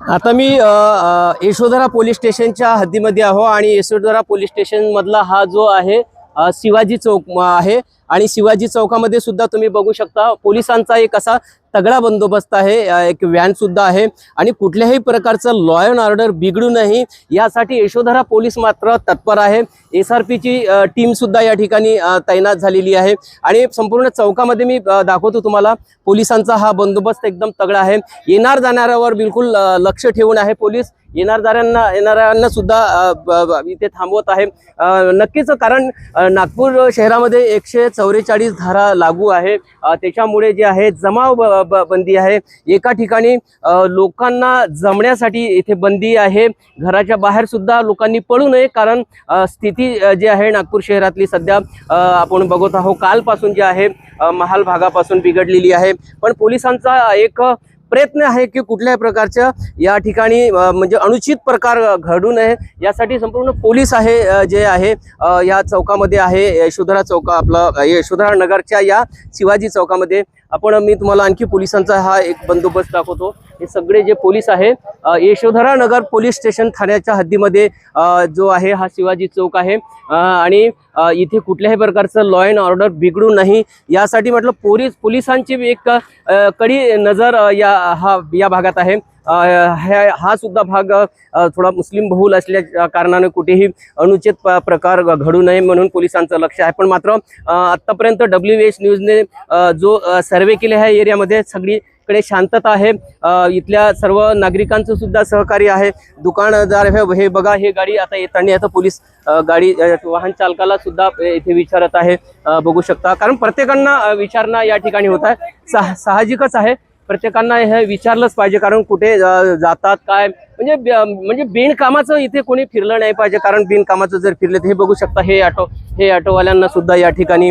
आता मी अ, यशोधरा पोलीस स्टेशनच्या हद्दीमध्ये आहो आणि यशोधरा पोलीस स्टेशन मधला हा जो आहे शिवाजी चौक आहे. आणि शिवाजी चौकामध्ये सुद्धा तुम्ही बघू शकता पोलिसांचा एक असा तगडा बंदोबस्त आहे एक व्हॅनसुद्धा आहे. आणि कुठल्याही प्रकारचं लॉ अँड ऑर्डर बिघडू नये यासाठी यशोधरा पोलीस मात्र तत्पर आहे. एस आर पीची टीमसुद्धा या ठिकाणी तैनात झालेली आहे. आणि संपूर्ण चौकामध्ये मी दाखवतो तुम्हाला पोलिसांचा हा बंदोबस्त एकदम तगडा आहे. येणार जाणाऱ्यावर बिलकुल लक्ष ठेवून आहे पोलीस. येणार जाणाऱ्यांना येणाऱ्यांना सुद्धा ब- ब- इथे थांबवत आहे. नक्कीच कारण नागपूर शहरामध्ये एकशे चौवेचाळीस धारा लागू आहे. त्याच्यामुळे जे आहे जमाव बंदी आहे. एका ठिकाणी लोकांना जमण्यासाठी इथे बंदी आहे. घराच्या बाहेर सुद्धा लोकांनी पडू नये कारण स्थिती जी आहे नागपूर शहरातली सध्या आपण बघत आहोत कालपासून जी आहे महाल भागापासून बिघडलेली आहे. पण पोलिसांचा एक प्रयत्न आहे की कुठल्याही प्रकारच्या या ठिकाणी म्हणजे अनुचित प्रकार घडू नये. यासाठी संपूर्ण पोलीस आहे जे आहे या चौकामध्ये आहे. यशोधरा चौका आपलं यशोधरा नगरच्या या शिवाजी चौकामध्ये. आपण मी तुम्हाला आणखी पोलिसांचा हा एक बंदोबस्त दाखवतो. हे सगळे जे पोलीस आहे यशोधरा नगर पोलीस स्टेशन ठाण्याच्या हद्दीमध्ये जो आहे हा शिवाजी चौक आहे. आणि इथे कुठल्याही प्रकारचं लॉ अँड ऑर्डर बिघडू नाही. यासाठी म्हटलं पोलीस पोलिसांची एक कडी नजर या हा या भागात आहे. ह्या- हा सुद्धा भाग थोडा मुस्लिम बहुल असल्या कारणाने कुठेही अनुचित प- प्रकार घडू नये म्हणून पोलिसांचं लक्ष आहे. पण मात्र आत्तापर्यंत डब्ल्यू एच न्यूजने जो सर्वे केले आहे एरियामध्ये सगळी इकडे शांतता आहे. इथल्या सर्व नागरिकांचं सुद्धा सहकार्य आहे. दुकानदार हे बघा हे गाडी आता येताना आता पोलीस गाडी वाहन चालकाला सुद्धा इथे विचारत आहे. बघू शकता. कारण प्रत्येकांना विचारणा या ठिकाणी होत आहे. साहजिकच आहे. प्रत्येकांना हे विचारलंच पाहिजे कारण कुठे जातात काय? म्हणजे ब- म्हणजे बिनकामाचं इथे कोणी फिरलं नाही पाहिजे कारण बिनकामाचं जर फिरले तर हे बघू शकता हे ऑटो हे ऑटोवाल्यांना सुद्धा या ठिकाणी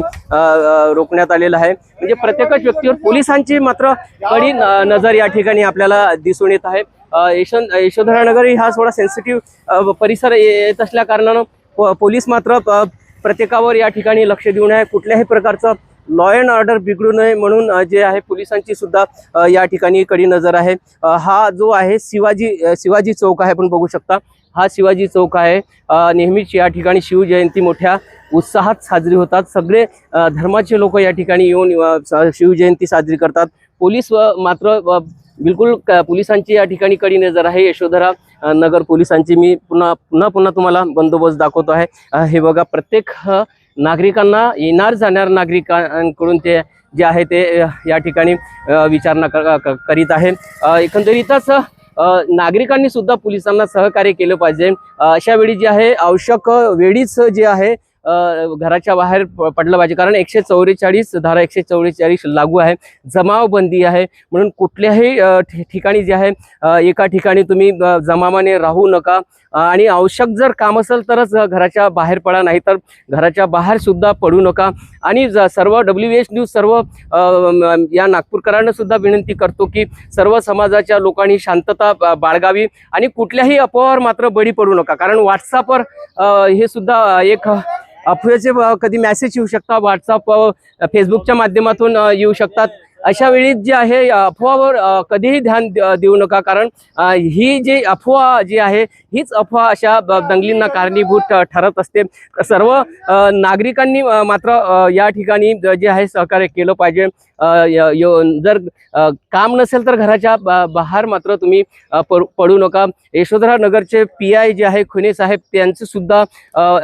रोखण्यात आलेलं आहे. म्हणजे प्रत्येकच व्यक्तीवर पोलिसांची मात्र कडी न- नजर या ठिकाणी आपल्याला दिसून येत आहे. अ, यशोधरानगर ही हा थोडा सेन्सिटिव्ह परिसर येत असल्या कारणानं प- पोलीस मात्र प्रत्येकावर या ठिकाणी लक्ष देऊन आहे. कुठल्याही प्रकारचं लॉ अँड ऑर्डर बिघडू नये म्हणून जे आहे पोलिसांची सुद्धा या ठिकाणी कडी नजर आहे. हा जो आहे शिवाजी शिवाजी चौक आहे आपण बघू शकता. हा शिवाजी चौक आहे. नेहमीच या ठिकाणी शिवजयंती मोठ्या उत्साहात साजरी होतात. सगळे धर्माचे लोक या ठिकाणी येऊन शिवजयंती साजरी करतात. पोलीस व मात्र बिलकुल पोलिसांची या ठिकाणी कडी नजर आहे. यशोधरा नगर पोलिसांची. मी पुन्हा पुन्हा पुन्हा तुम्हाला बंदोबस्त दाखवतो आहे. हे बघा प्रत्येक नागरिकांना येणार जाणार नागरिकांकडून ते जे आहे ते या ठिकाणी विचारणा क- करीत आहे. एकंदरीतच नागरिकांनी सुद्धा पोलिसांना सहकार्य केलं पाहिजे. अशा वेळी जे आहे आवश्यक वेळीच जे आहे घराच्या बाहेर पडलं पाहिजे. कारण एकशे चौवेचाळीस धारा एकशे चौवेचाळीस लागू आहे. जमावबंदी आहे. म्हणून कुठल्याही ठि- ठिकाणी जे आहे एका ठिकाणी तुम्ही जमावाने राहू नका. आणि आवश्यक जर काम असेल तरच घराच्या बाहेर पडा. नाही तर घराच्या बाहेर सुद्धा पडू नका. आणि सर्व डब्ल्यू एच न्यूज सर्व या नागपूरकरांना सुद्धा विनंती करतो की सर्व समाजाच्या लोकांनी शांतता बाळगावी. आणि कुठल्याही अफवावर मात्र बळी पडू नका. कारण व्हॉट्सअपवर हे सुद्धा एक अफवेचे कधी मेसेज येऊ शकतात व्हॉट्सअप फेसबुकच्या माध्यमातून येऊ शकतात. अशा वेळी जे आहे अफवावर कधीही ध्यान देऊ नका. कारण ही जी अफवा जी आहे हीच अफवा अशा दंगलींना कारणीभूत ठरत असते. सर्व नागरिकांनी मात्र या ठिकाणी जे आहे सहकार्य केलं पाहिजे. जर काम नसेल तर घराच्या बाहेर मात्र तुम्ही पडू नका. यशोधरा नगरचे पी आय जे आहे खुने साहेब त्यांचं सुद्धा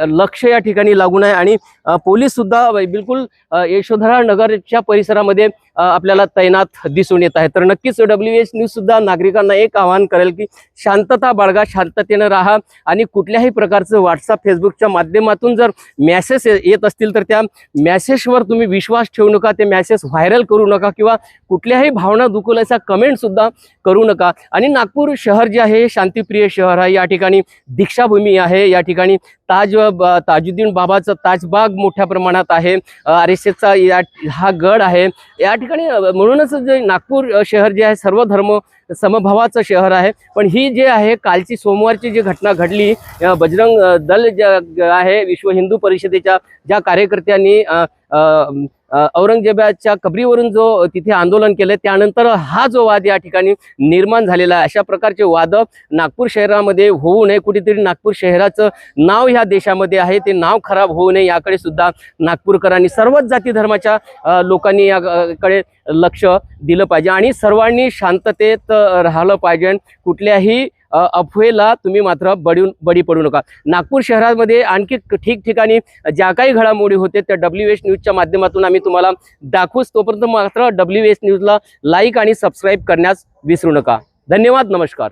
लक्ष या ठिकाणी लागून आहे. आणि पोलीस सुद्धा बिलकुल यशोधरा नगरच्या परिसरामध्ये अ, आपल्याला तैनात दिसून येत आहे. तर नक्कीच डब्ल्यू एच न्यूज सुद्धा नागरिकांना एक आवाहन करेल की शांतता बाळगा शांततेनं राहा आणि कुठल्याही प्रकारचं व्हॉट्सअप फेसबुकच्या माध्यमातून जर मॅसेज येत असतील तर त्या मॅसेजवर तुम्ही विश्वास ठेवू नका ते मॅसेज व्हायरल करू नका किंवा कुठल्याही भावना दुखवल्याचा कमेंट सुद्धा करू नका. आणि नागपूर शहर जे आहे हे शांतिप्रिय शहर आहे. या ठिकाणी दीक्षाभूमी आहे. या ठिकाणी ताज ताजुद्दीन बाबाचं ताजबाग मोठ्या प्रमाणात आहे. आर एस एसचा या हा गड आहे. या ठिकाणी म्हणूनच जे नागपूर शहर जे आहे सर्व धर्म समभावाचं शहर आहे. पण ही जे आहे कालची सोमवारची जी घटना घडली बजरंग दल ज्या आहे विश्व हिंदू परिषदेच्या ज्या कार्यकर्त्यांनी औरंगजेबाच्या कबरीवरून जो तिथे आंदोलन केलं त्यानंतर हा जो वाद या ठिकाणी निर्माण झालेला आहे. अशा प्रकारचे वाद नागपूर शहरामध्ये होऊ नये. कुठेतरी नागपूर शहराचं नाव ह्या देशामध्ये आहे. ते नाव खराब होऊ नये. याकडे सुद्धा नागपूरकरांनी सर्वच जाती धर्माच्या लोकांनी याकडे लक्ष दिलं पाहिजे. आणि सर्वांनी शांततेत राहिलं पाहिजे. कुठल्याही अफवेला तुम्ही मात्र बडी बडी पडू नका. नागपूर शहरामध्ये आणखी ठिकठिकाणी ज्या काही घडामोडी होते त्या डब्ल्यू एस न्यूजच्या माध्यमातून आम्ही तुम्हाला दाखवूच. तोपर्यंत मात्र डब्ल्यू एस न्यूजला लाईक आणि सबस्क्राईब करण्यास विसरू नका. धन्यवाद नमस्कार.